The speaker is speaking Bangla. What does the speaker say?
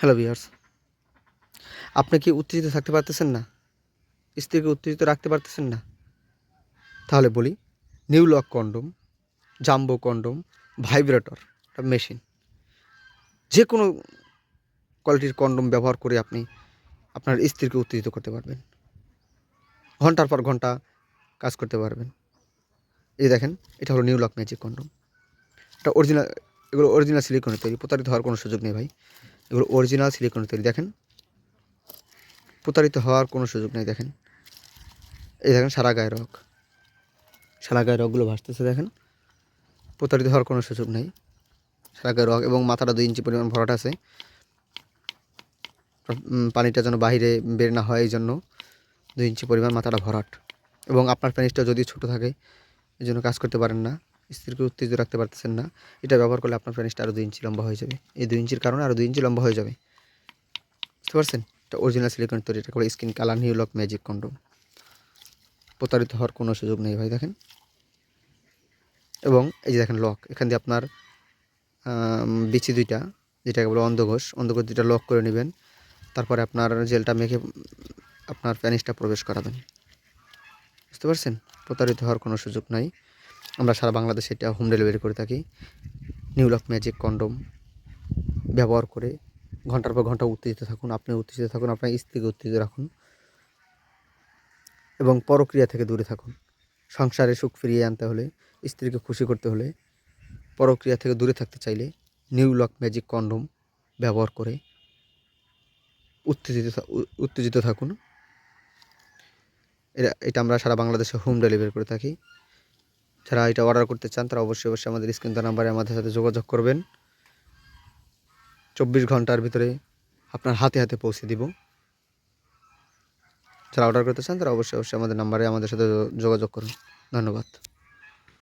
হ্যালো ভিউয়ার্স আপনি কি উত্তেজিত থাকতে পারতেছেন না? স্ত্রীকে উত্তেজিত রাখতে পারতেছেন না? তাহলে বলি new lock condom jumbo condom vibrator একটা মেশিন যে কোনো কোয়ালিটির কন্ডোম ব্যবহার করে আপনি আপনার স্ত্রীকে উত্তেজিত করতে পারবেন। ঘণ্টার পর ঘণ্টা কাজ করতে পারবেন। এই দেখেন, এটা হলো নিউ লক ম্যাজিক কন্ডোম এটা অরিজিনাল এগুলো অরিজিনাল সিলিকনের তৈরি, প্রতারিত হওয়ার কোনো সুযোগ নেই ভাই। এগুলো অরিজিনাল সিলিকনের তৈরি দেখেন। প্রতারিত হওয়ার কোনো সুযোগ নেই, দেখেন। এই দেখেন, সারা গায়ে রক সারা গায়ে রকগুলো ভাসতেছে, দেখেন। প্রতারিত হওয়ার কোনো সুযোগ নেই। সারা গায়ে রক এবং মাথাটা দুই ইঞ্চি পরিমাণ ভরাট আছে। পানিটা যেন বাইরে বের না হয় এই জন্য দুই ইঞ্চি পরিমাণ মাথাটা ভরাট। এবং আপনার প্যানিসটা যদি ছোটো থাকে এই জন্য কাজ করতে পারেন না। স্ত্রীকে উত্তেজিত রাখতে পারতেছেন না। এটা ব্যবহার করলে আপনার প্যানিসটা আরও দুই ইঞ্চি লম্বা হয়ে যাবে। এই দুই ইঞ্চির কারণে আরও দুই ইঞ্চি লম্বা হয়ে যাবে। বুঝতে পারছেন? এটা অরিজিনাল সিলিকন তৈরি, এটা করে skin colour new lock magic condom প্রতারিত হওয়ার কোনো সুযোগ নেই ভাই, দেখেন। এবং এই যে দেখেন লক এখান দিয়ে আপনার বিচি দুইটা, যেটাকে বলে অন্ধঘোষ অন্ধঘোষ দুইটা লক করে নেবেন। তারপরে আপনার জেলটা মেখে আপনার প্যানিসটা প্রবেশ করাবেন। বুঝতে পারছেন? প্রতারিত হওয়ার কোনো সুযোগ নাই। আমরা সারা বাংলাদেশে এটা হোম ডেলিভারি করে থাকি। নিউ লক ম্যাজিক কন্ডোম ব্যবহার করে ঘণ্টার পর ঘণ্টা উত্তেজিত থাকুন, আপনি উত্তেজিত থাকুন, আপনার স্ত্রীকে উত্তেজিত রাখুন এবং পরক্রিয়া থেকে দূরে থাকুন। সংসারে সুখ ফিরিয়ে আনতে হলে, স্ত্রীকে খুশি করতে হলে পরক্রিয়া থেকে দূরে থাকতে চাইলে নিউ লক ম্যাজিক কন্ডোম ব্যবহার করে উত্তেজিত উত্তেজিত থাকুন। এটা এটা আমরা সারা বাংলাদেশে হোম ডেলিভারি করে থাকি। যারা এটা অর্ডার করতে চান, তারা অবশ্যই অবশ্যই আমাদের স্ক্রিন নাম্বারে আমাদের সাথে যোগাযোগ করবেন। চব্বিশ ঘণ্টার ভিতরে আপনার হাতে হাতে পৌঁছে দিব। যারা অর্ডার করতে চান, তারা অবশ্যই অবশ্যই আমাদের নাম্বারে আমাদের সাথে যোগাযোগ করুন। ধন্যবাদ।